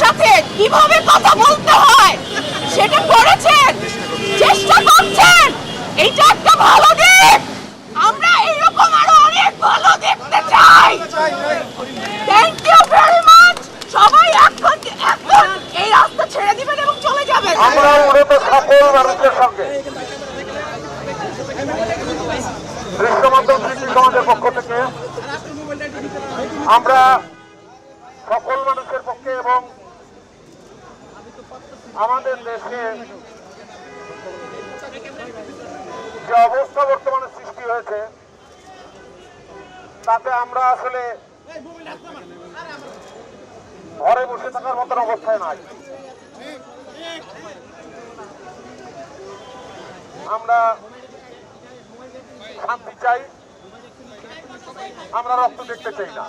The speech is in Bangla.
সাথে কীভাবে কথা বলতে হয় সেটা করেছেন, চেষ্টা করছেন। এইটা একটা ভালো দিক। আমরা এইরকম আরও অনেক ভালো দেখতে চাই। থ্যাংক ইউ ভেরি মাচ সবাই এখন এখন এই রাস্তা ছেড়ে দিবেন এবং চলে যাবেন। আমরা মূলত সকল মানুষের সঙ্গে। সৃষ্টি সমাজের পক্ষ থেকে আমরা সকল মানুষের পক্ষে এবং আমাদের দেশে যে অবস্থা বর্তমানে সৃষ্টি হয়েছে, তাতে আমরা আসলে ঘরে বসে থাকার মতন অবস্থায় নাই। আমরা শান্তি চাই, আমরা রক্ত দেখতে চাই না।